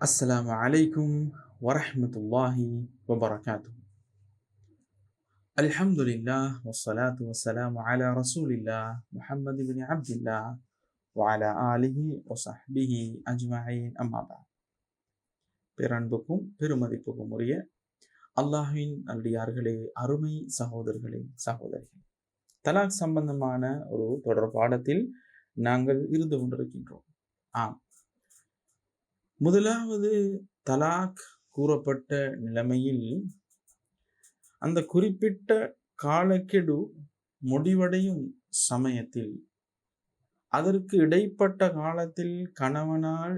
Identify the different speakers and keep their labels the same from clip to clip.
Speaker 1: السلام عليكم ورحمة الله وبركاته الحمد لله والصلاة والسلام على رسول الله محمد بن عبد الله وعلى آله وصحبه أجمعين أما بعد பேரன்புக்கும் பெருமதிப்புக்கும் உரிய அல்லாஹ்வின் நல்லடியார்களே அருமை சகோதரர்களே சகோதரிகள் தலாக் சம்பந்தமான ஒரு தொடர் பாடத்தில் நாங்கள் இருந்து கொண்டிருக்கின்றோம் ஆம் முதலாவது தலாக் கூறப்பட்ட நிலைமையில் அந்த குறிப்பிட்ட காலக்கெடு முடிவடையும் சமயத்தில் அதற்கு இடைப்பட்ட காலத்தில் கணவனால்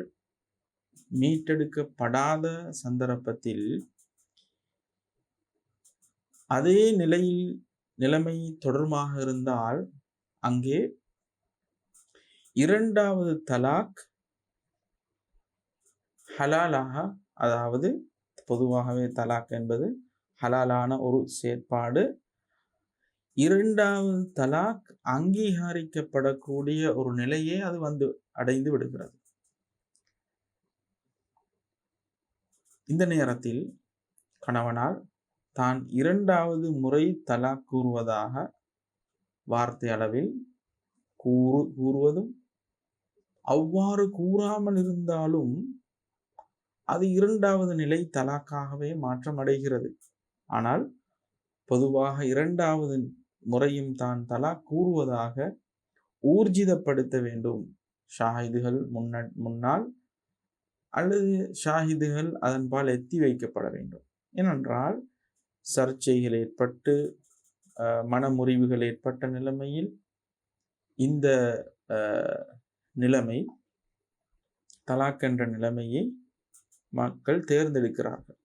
Speaker 1: மீட்டெடுக்கப்படாத சந்தர்ப்பத்தில் அதே நிலையில் நிலைமை தொடர்பாக இருந்தால் அங்கே இரண்டாவது தலாக் ஹலாலாக அதாவது பொதுவாகவே தலாக் என்பது ஹலாலான ஒரு செயற்பாடு. இரண்டாவது தலாக் அங்கீகரிக்கப்படக்கூடிய ஒரு நிலையே அது வந்து அடைந்து விடுகிறது. இந்த நேரத்தில் கணவனால் தான் இரண்டாவது முறை தலாக் கூறுவதாக வார்த்தை அளவில் கூறு கூறுவதும் அவ்வாறு கூறாமல் இருந்தாலும் அது இரண்டாவது நிலை தலாக்காகவே மாற்றமடைகிறது. ஆனால் பொதுவாக இரண்டாவது முறையும் தான் தலாக் கூறுவதாக ஊர்ஜிதப்படுத்த வேண்டும். ஷாஹிதுகள் முன்ன முன்னால் அல்லது ஷாஹிதுகள் அதன்பால் எத்தி வைக்கப்பட வேண்டும். ஏனென்றால் சர்ச்சைகள் ஏற்பட்டு மனமுறிவுகள் ஏற்பட்ட நிலைமையில் இந்த நிலைமை தலாக் என்ற நிலைமையை மக்கள் தேர்ந்தெடுக்கிறார்கள்.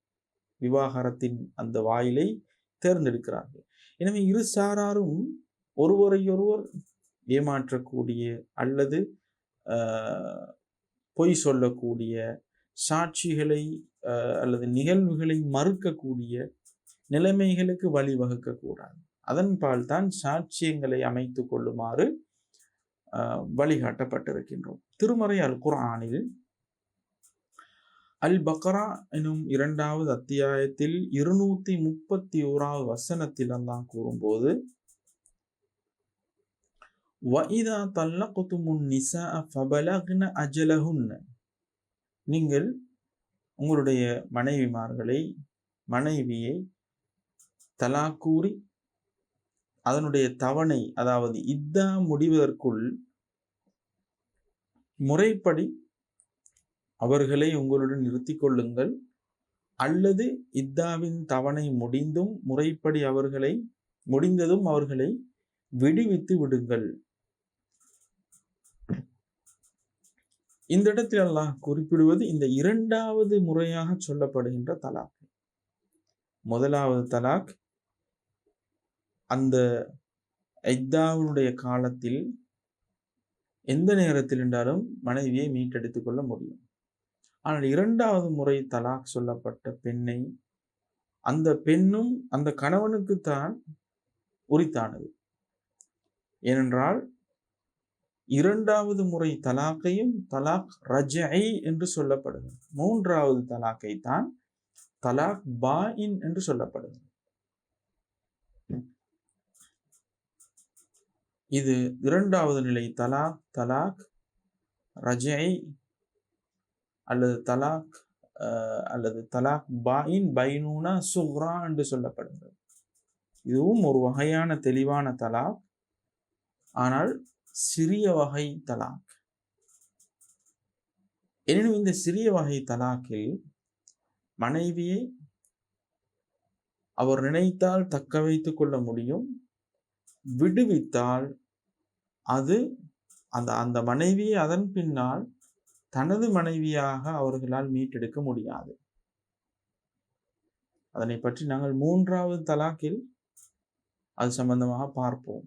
Speaker 1: விவாகரத்தின் அந்த வாயிலை தேர்ந்தெடுக்கிறார்கள். எனவே இரு சாராரும் ஒருவரையொருவர் ஏமாற்றக்கூடிய அல்லது பொய் சொல்லக்கூடிய சாட்சிகளை அல்லது நிகழ்வுகளை மறுக்கக்கூடிய நிலைமைகளுக்கு வழிவகுக்கக்கூடாது. அதன்பால் தான் சாட்சியங்களை அமைத்து கொள்ளுமாறு வழிகாட்டப்பட்டிருக்கின்றோம். திருமறை அல் குரானில் அல் பக்ரா எனும் இரண்டாவது அத்தியாயத்தில் இருநூத்தி முப்பத்தி ஓராவது வசனத்தில் தான் கூறும்போது வஇதா தல்லகுத்துமுன் நிசா ஃபபலக்ன அஜலஹுன்ன. நீங்கள் உங்களுடைய மனைவிமார்களை மனைவியை தலா கூறி அதனுடைய தவணை அதாவது இத்தா முடிவதற்குள் முறைப்படி அவர்களை உங்களுடன் நிறுத்தி கொள்ளுங்கள். அல்லது இத்தாவின் தவணை முடிந்தும் முறைப்படி அவர்களை முடிந்ததும் அவர்களை விடுவித்து விடுங்கள். இந்த இடத்தில் அல்லாஹ் குறிப்பிடுவது இந்த இரண்டாவது முறையாக சொல்லப்படுகின்ற தலாக். முதலாவது தலாக் அந்த ஐத்தாவுடைய காலத்தில் எந்த நேரத்தில் என்றாலும் மனைவியை மீட்டெடுத்துக் கொள்ள முடியும். ஆனால் இரண்டாவது முறை தலாக் சொல்லப்பட்ட பெண்ணை அந்த பெண்ணும் அந்த கணவனுக்குத்தான் உரித்தானது. ஏனென்றால் இரண்டாவது முறை தலாக்கையும் தலாக் ரஜை என்று சொல்லப்படுகிறது. மூன்றாவது தலாக்கை தான் தலாக் பாயின் என்று சொல்லப்படுகிறது. இது இரண்டாவது நிலை தலாக் தலாக் ரஜை அல்லது தலாக் அல்லது தலாக் பாயின் பைனூனா சுஹ்ரா என்று சொல்லப்படுகிறது. இதுவும் ஒரு வகையான தெளிவான தலாக். ஆனால் சிறிய வகை தலாக். எனினும் இந்த சிறிய வகை தலாக்கில் மனைவியை அவர் நினைத்தால் தக்க வைத்து கொள்ள முடியும். விடுவித்தால் அது அந்த அந்த மனைவியை அதன் பின்னால் தனது மனைவியாக அவர்களால் மீட்டெடுக்க முடியாது. அதனை பற்றி நாங்கள் மூன்றாவது தலாக்கில் அது சம்பந்தமாக பார்ப்போம்.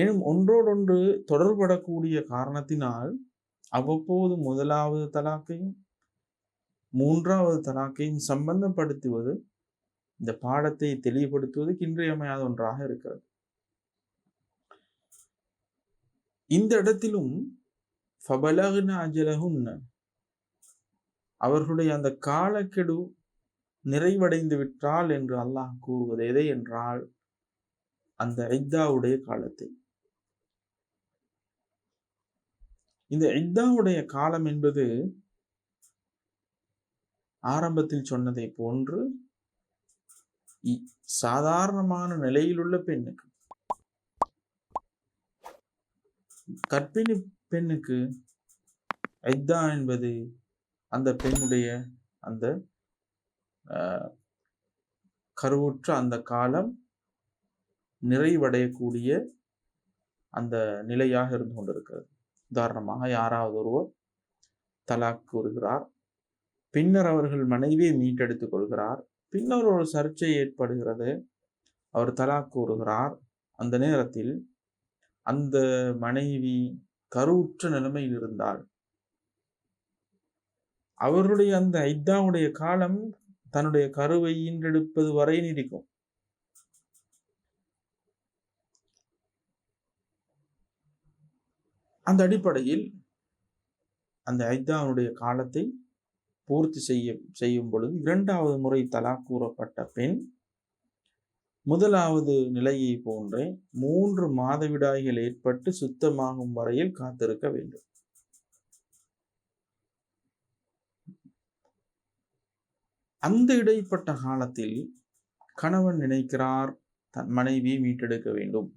Speaker 1: எனும் ஒன்றோடொன்று தொடர்படக்கூடிய காரணத்தினால் அவ்வப்போது முதலாவது தலாக்கையும் மூன்றாவது தலாக்கையும் சம்பந்தப்படுத்துவது இந்த பாடத்தை தெளிவுபடுத்துவதற்கு இன்றியமையாத ஒன்றாக இருக்கிறது. இந்த இடத்திலும் ஃபபலகுன அஜலகுன்ன அவர்களுடைய அந்த காலக்கெடு நிறைவடைந்து விட்டால் என்று அல்லாஹ் கூறுவது எதை என்றால் அந்த ஐத்தாவுடைய காலத்தை. இந்த இத்தாவுடைய காலம் என்பது ஆரம்பத்தில் சொன்னதை போன்று சாதாரணமான நிலையில் உள்ள பெண்ணுக்கு. கற்பிணி பெண்ணுக்கு ஐத்தா என்பது அந்த பெண்ணுடைய அந்த கருவுற்ற அந்த காலம் நிறைவடையக்கூடிய அந்த நிலையாக இருந்து கொண்டிருக்கிறது. உதாரணமாக யாராவது ஒருவர் தலாக் கூறுகிறார் பின்னர் அவர்கள் மனைவியை மீட்டெடுத்துக் கொள்கிறார் பின்னர் ஒரு சர்ச்சை ஏற்படுகிறது அவர் தலாக் கூறுகிறார். அந்த நேரத்தில் அந்த மனைவி கருவுற்ற நிலைமையில் இருந்தால் அவருடைய அந்த ஐத்தாவுடைய காலம் தன்னுடைய கருவை ஈன்றெடுப்பது வரை நீடிக்கும். அந்த அடிப்படையில் அந்த ஐத்தாவுடைய காலத்தை பூர்த்தி செய்ய செய்யும் பொழுது இரண்டாவது முறை தலா கூறப்பட்ட பெண் முதலாவது நிலையை போன்றே மூன்று மாதவிடாய்கள் ஏற்பட்டு சுத்தமாகும் வரையில் காத்திருக்க வேண்டும். அந்த இடைப்பட்ட காலத்தில் கணவன் நினைக்கிறார் தன் மனைவியை மீட்டெடுக்க வேண்டும்.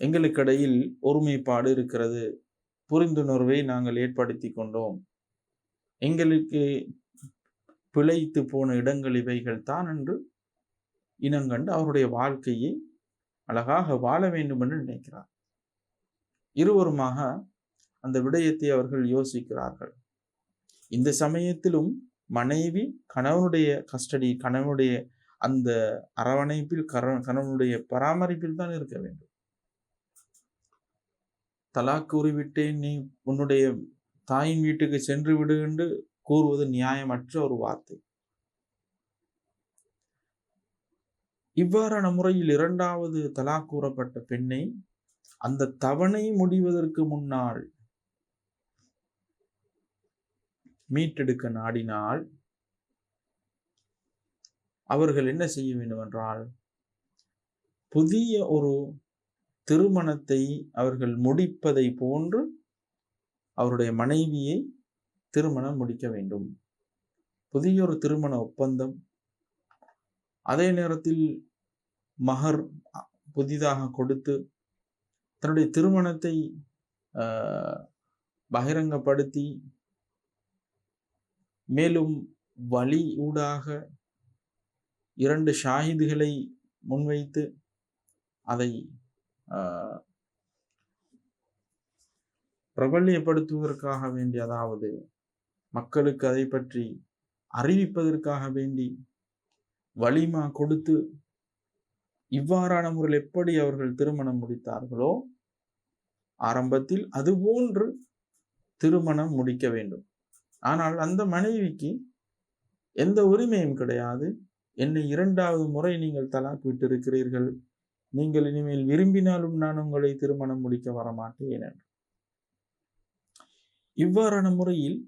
Speaker 1: எங்களுக்கிடையில் ஒருமைப்பாடு இருக்கிறது. புரிந்துணர்வை நாங்கள் ஏற்படுத்தி கொண்டோம். எங்களுக்கு பிழைத்து போன இடங்கள் இவைகள் தான் என்று இனங்கண்டு அவருடைய வாழ்க்கையை அழகாக வாழ வேண்டும் என்று நினைக்கிறார். இருவருமாக அந்த விடயத்தை அவர்கள் யோசிக்கிறார்கள். இந்த சமயத்திலும் மனைவி கணவனுடைய கஸ்டடி கணவனுடைய அந்த அரவணைப்பில் கணவனுடைய பராமரிப்பில் தான் இருக்க வேண்டும். தலா கூறிவிட்டேன் நீ உன்னுடைய தாயின் வீட்டுக்கு சென்று விடு என்று கூறுவது நியாயமற்ற ஒரு வார்த்தை. இவ்வாறான முறையில் இரண்டாவது தலா கூறப்பட்ட பெண்ணை அந்த தவணை முடிவதற்கு முன்னால் மீட்டெடுக்க நாடினால் அவர்கள் என்ன செய்ய வேண்டும் என்றால் புதிய ஒரு திருமணத்தை அவர்கள் முடிப்பதை போன்று அவருடைய மனைவியை திருமணம் முடிக்க வேண்டும். புதிய ஒரு திருமண ஒப்பந்தம் அதே நேரத்தில் மகர் புதிதாக கொடுத்து தன்னுடைய திருமணத்தை பகிரங்கப்படுத்தி மேலும் வழி ஊடாக இரண்டு ஷாஹிதுகளை முன்வைத்து அதை பிரபல்யப்படுத்துவதற்காக வேண்டி அதாவது மக்களுக்கு அதை பற்றி அறிவிப்பதற்காக வேண்டி வலிமா கொடுத்து இவ்வாறான முறையில் எப்படி அவர்கள் திருமணம் முடித்தார்களோ ஆரம்பத்தில் அதுபோன்று திருமணம் முடிக்க வேண்டும். ஆனால் அந்த மனைவிக்கு எந்த உரிமையும் கிடையாது. என்னை இரண்டாவது முறை நீங்கள் தலாக் விட்டிருக்கிறீர்கள். நீங்கள் இனிமேல் விரும்பினாலும் நான் உங்களை திருமணம் முடிக்க வரமாட்டேன் என்று. இவ்வாறான முறையில்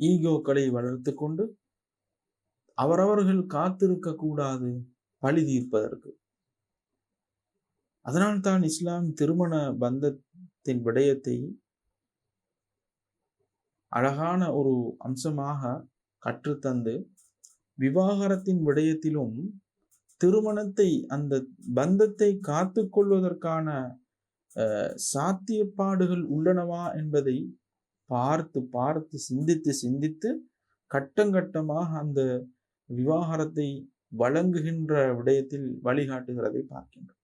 Speaker 1: ஈகோக்களை வளர்த்து கொண்டு அவரவர்கள் காத்திருக்க கூடாது பழி தீர்ப்பதற்கு. அதனால்தான் இஸ்லாம் திருமண பந்தத்தின் விடயத்தை அழகான ஒரு அம்சமாக கற்றுத்தந்து விவாகரத்தின் விடயத்திலும் திருமணத்தை அந்த பந்தத்தை காத்து கொள்வதற்கான சாத்தியப்பாடுகள் உள்ளனவா என்பதை பார்த்து பார்த்து சிந்தித்து சிந்தித்து கட்டங்கட்டமாக அந்த விவாகரத்தை வழங்குகின்ற விடயத்தில் வழிகாட்டுகிறதை பார்க்கின்றோம்.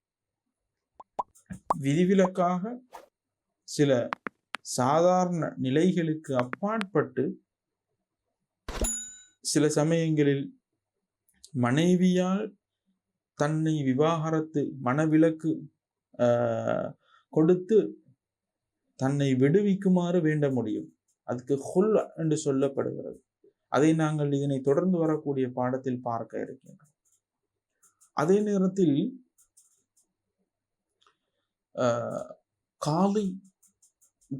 Speaker 1: விதிவிலக்காக சில சாதாரண நிலைகளுக்கு அப்பாற்பட்டு சில சமயங்களில் மனைவியால் தன்னை விவாகரத்து மனவிலக்கு கொடுத்து தன்னை விடுவிக்குமாறு வேண்ட முடியும். அதுக்கு ஹுல் என்று சொல்லப்படுகிறது. அதை நாங்கள் இதனை தொடர்ந்து வரக்கூடிய பாடத்தில் பார்க்க இருக்கின்றோம். அதே நேரத்தில் காலை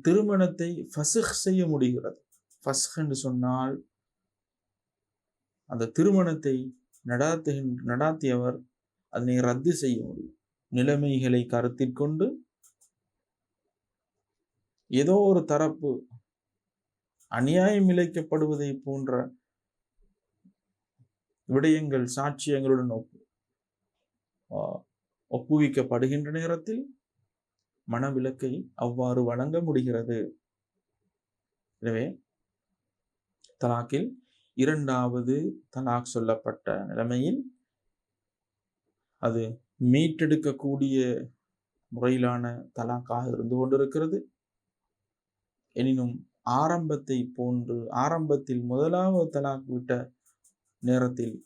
Speaker 1: திருமணத்தை ஃபசிக் செய்ய முடிகிறது. ஃபஸ்க் என்று சொன்னால் அந்த திருமணத்தை நடாத்துகின்ற நடாத்தியவர் அதனை ரத்து செய்ய முடியும். நிலைமைகளை கருத்தில் கொண்டு ஏதோ ஒரு தரப்பு அநியாயம் இழைக்கப்படுவதை போன்ற விடயங்கள் சாட்சியங்களுடன் ஒப்பு ஒப்புவிக்கப்படுகின்ற நேரத்தில் மனவிலக்கை அவ்வாறு வழங்க முடிகிறது. எனவே தலாக்கில் இரண்டாவது தலாக் சொல்லப்பட்ட நிலைமையில் அது மீட்டெடுக்கக்கூடிய முறையிலான தலாக்காக இருந்து கொண்டிருக்கிறது. எனினும் ஆரம்பத்தை போன்று ஆரம்பத்தில் முதலாவது தலாக் விட்ட நேரத்தில்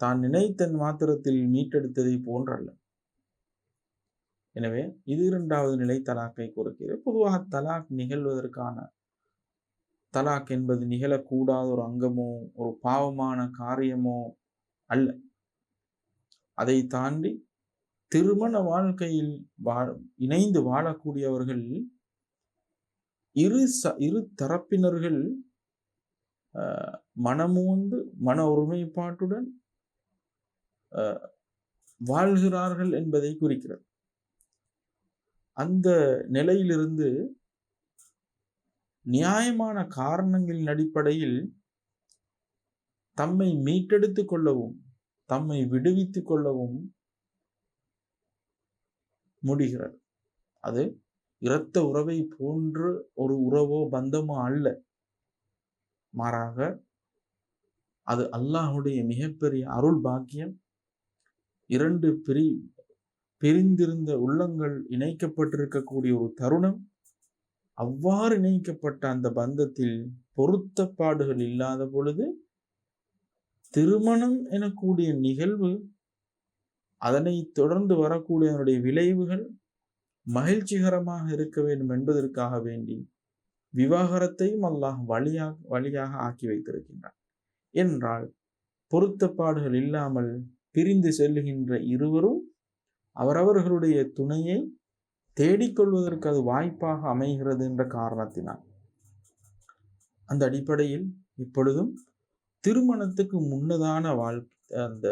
Speaker 1: தான் நினைத்தன் மாத்திரத்தில் மீட்டெடுத்ததை போன்றல்ல. எனவே இது இரண்டாவது நிலை தலாக்கை குறிக்கிறது. பொதுவாக தலாக் நிகழ்வதற்கான தலாக் என்பது நிகழக்கூடாத ஒரு அங்கமோ ஒரு பாவமான காரியமோ அல்ல. அதை தாண்டி திருமண வாழ்க்கையில் வாழ் இணைந்து வாழக்கூடியவர்கள் இரு ச இரு தரப்பினர்கள் மனமூந்து மன ஒருமைப்பாட்டுடன் வாழ்கிறார்கள் என்பதை குறிக்கிறது. அந்த நிலையிலிருந்து நியாயமான காரணங்களின் அடிப்படையில் தம்மை மீட்டெடுத்துக் கொள்ளவும் தம்மை விடுவித்துக் கொள்ளவும் முடிகிறது. அது இரத்த உறவை போன்று ஒரு உறவோ பந்தமோ அல்ல. மாறாக அது அல்லாஹுடைய மிகப்பெரிய அருள் பாக்கியம். இரண்டு பிரி பிரிந்திருந்த உள்ளங்கள் இணைக்கப்பட்டிருக்கக்கூடிய ஒரு தருணம். அவ்வாறு இணைக்கப்பட்ட அந்த பந்தத்தில் பொருத்தப்பாடுகள் இல்லாத பொழுது திருமணம் எனக்கூடிய நிகழ்வு அதனை தொடர்ந்து வரக்கூடிய அதனுடைய விளைவுகள் மகிழ்ச்சிகரமாக இருக்க வேண்டும் என்பதற்காக வேண்டி விவாகரத்தையும் அல்லாஹ் வழியாக வழியாக ஆக்கி வைத்திருக்கின்றான். என்றால் பொருத்தப்பாடுகள் இல்லாமல் பிரிந்து செல்லுகின்ற இருவரும் அவரவர்களுடைய துணையை தேடிக்கொள்வதற்கு அது வாய்ப்பாக அமைகிறது என்ற காரணத்தினால். அந்த அடிப்படையில் இப்பொழுதும் திருமணத்துக்கு முன்னதான வாழ்க்கை அந்த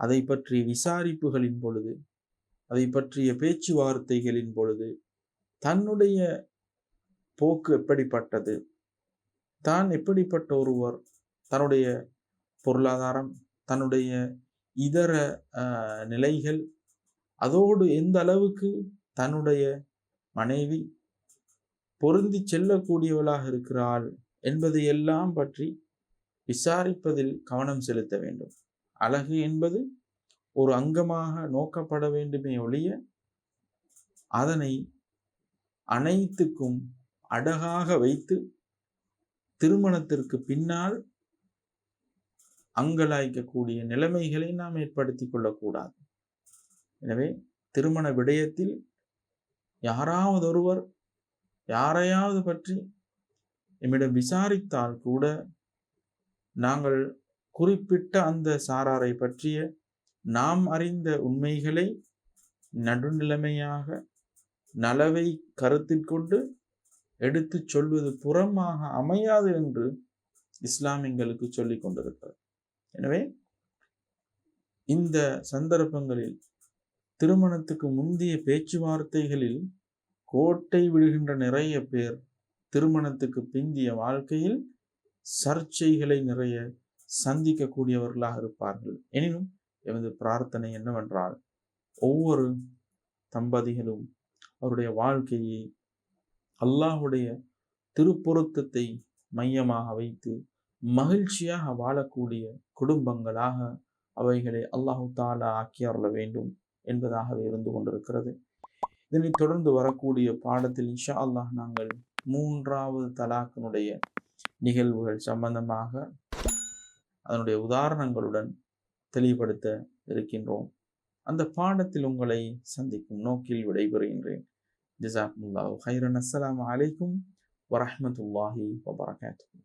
Speaker 1: அதை பற்றிய விசாரிப்புகளின் பொழுது அதை பற்றிய பேச்சுவார்த்தைகளின் பொழுது தன்னுடைய போக்கு எப்படிப்பட்டது? தான் எப்படிப்பட்ட ஒருவர்? தன்னுடைய பொருளாதாரம் தன்னுடைய இதர நிலைகள் அதோடு எந்த அளவுக்கு தன்னுடைய மனைவி பொருந்தி செல்லக்கூடியவளாக இருக்கிறாள் என்பதையெல்லாம் பற்றி விசாரிப்பதில் கவனம் செலுத்த வேண்டும். அழகு என்பது ஒரு அங்கமாக நோக்கப்பட வேண்டுமே ஒழிய அதனை அனைத்துக்கும் அடகாக வைத்து திருமணத்திற்கு பின்னால் அங்கலாய்க்கக்கூடிய நிலைமைகளை நாம் ஏற்படுத்தி கொள்ளக்கூடாது. எனவே திருமண விடயத்தில் யாராவது ஒருவர் யாரையாவது பற்றி எம்மிடம் விசாரித்தால் கூட நாங்கள் குறிப்பிட்ட அந்த சாராரை பற்றிய நாம் அறிந்த உண்மைகளை நடுநிலைமையாக நலவை கருத்தில் கொண்டு எடுத்து சொல்வது புறமாக அமையாது என்று இஸ்லாம் எங்களுக்கு சொல்லிக் கொண்டிருக்கிறது. எனவே இந்த சந்தர்ப்பங்களில் திருமணத்துக்கு முந்தைய பேச்சுவார்த்தைகளில் கோட்டை விடுகின்ற நிறைய பேர் திருமணத்துக்கு பிந்திய வாழ்க்கையில் சர்ச்சைகளை நிறைய சந்திக்கக்கூடியவர்களாக இருப்பார்கள். எனினும் எமது பிரார்த்தனை என்னவென்றால் ஒவ்வொரு தம்பதிகளும் அவருடைய வாழ்க்கையை அல்லாஹுடைய திருப்பொருத்தத்தை மையமாக வைத்து மகிழ்ச்சியாக வாழக்கூடிய குடும்பங்களாக அவைகளை அல்லாஹு தாலா ஆக்கி அருள வேண்டும் என்பதாகவே இருந்து கொண்டிருக்கிறது. இதனை தொடர்ந்து வரக்கூடிய பாடத்தில் இன்ஷா அல்லாஹ் நாங்கள் மூன்றாவது தலாக்கினுடைய நிகழ்வுகள் சம்பந்தமாக அதனுடைய உதாரணங்களுடன் தெளிவுபடுத்த இருக்கின்றோம். அந்த பாடத்தில் உங்களை சந்திக்கும் நோக்கில் விடைபெறுகின்றேன். ஜிசாக்முல்லா ஹைரன் அஸ்லாம் அலைக்கும் வரமத்துல்லாஹி வபரகாத்து